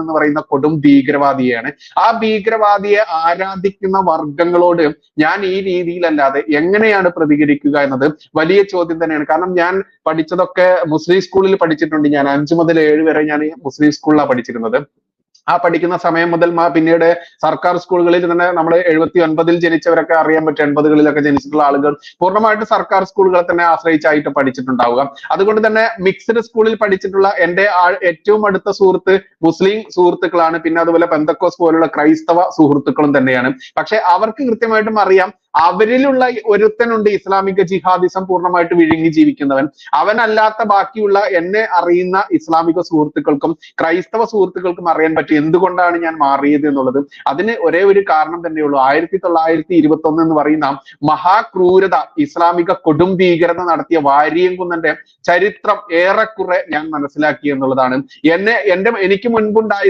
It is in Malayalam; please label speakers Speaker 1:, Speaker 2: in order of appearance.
Speaker 1: എന്ന് പറയുന്ന കൊടും ഭീകരവാദിയാണ് ആ ഭീകരവാദിയെ ആരാധിക്കുന്ന വർഗങ്ങളോട് ഞാൻ ഈ രീതിയിലല്ലാതെ എങ്ങനെയാണ് പ്രതികരിക്കുക എന്നത് വലിയ ചോദ്യം തന്നെയാണ്. കാരണം ഞാൻ പഠിച്ചതൊക്കെ മുസ്ലിം സ്കൂളിൽ പഠിച്ചിട്ടുണ്ട് ഞാൻ. അഞ്ചു മുതൽ ഏഴ് വരെ ഞാൻ മുസ്ലിം സ്കൂളിലാണ് പഠിച്ചിരുന്നത്. ആ പഠിക്കുന്ന സമയം മുതൽ പിന്നീട് സർക്കാർ സ്കൂളുകളിൽ തന്നെ നമ്മൾ എഴുപത്തി ഒൻപതിൽ ജനിച്ചവരൊക്കെ അറിയാൻ പറ്റും എൺപതുകളിലൊക്കെ ജനിച്ചിട്ടുള്ള ആളുകൾ പൂർണമായിട്ട് സർക്കാർ സ്കൂളുകളെ തന്നെ ആശ്രയിച്ചായിട്ട് പഠിച്ചിട്ടുണ്ടാവുക. അതുകൊണ്ട് തന്നെ മിക്സ്ഡ് സ്കൂളിൽ പഠിച്ചിട്ടുള്ള എന്റെ ഏറ്റവും അടുത്ത സുഹൃത്ത് മുസ്ലിം സുഹൃത്തുക്കളാണ്. പിന്നെ അതുപോലെ പെന്തക്കോസ് പോലുള്ള ക്രൈസ്തവ സുഹൃത്തുക്കളും തന്നെയാണ്. പക്ഷെ അവർക്ക് കൃത്യമായിട്ടും അറിയാം അവരിലുള്ള ഒരുത്തനുണ്ട് ഇസ്ലാമിക ജിഹാദിസം പൂർണമായിട്ട് വിഴുങ്ങി ജീവിക്കുന്നവൻ. അവനല്ലാത്ത ബാക്കിയുള്ള എന്നെ അറിയുന്ന ഇസ്ലാമിക സുഹൃത്തുക്കൾക്കും ക്രൈസ്തവ സുഹൃത്തുക്കൾക്കും അറിയാൻ പറ്റും എന്തുകൊണ്ടാണ് ഞാൻ മാറിയത് എന്നുള്ളത്. അതിന് ഒരേ ഒരു കാരണം തന്നെയുള്ളൂ. ആയിരത്തി തൊള്ളായിരത്തി ഇരുപത്തി ഒന്ന് എന്ന് പറയുന്ന മഹാക്രൂരത ഇസ്ലാമിക കൊടും ഭീകരത നടത്തിയ വാരിയംകുന്നന്റെ ചരിത്രം ഏറെക്കുറെ ഞാൻ മനസ്സിലാക്കി എന്നുള്ളതാണ്. എന്നെ എന്റെ എനിക്ക് മുൻപുണ്ടായി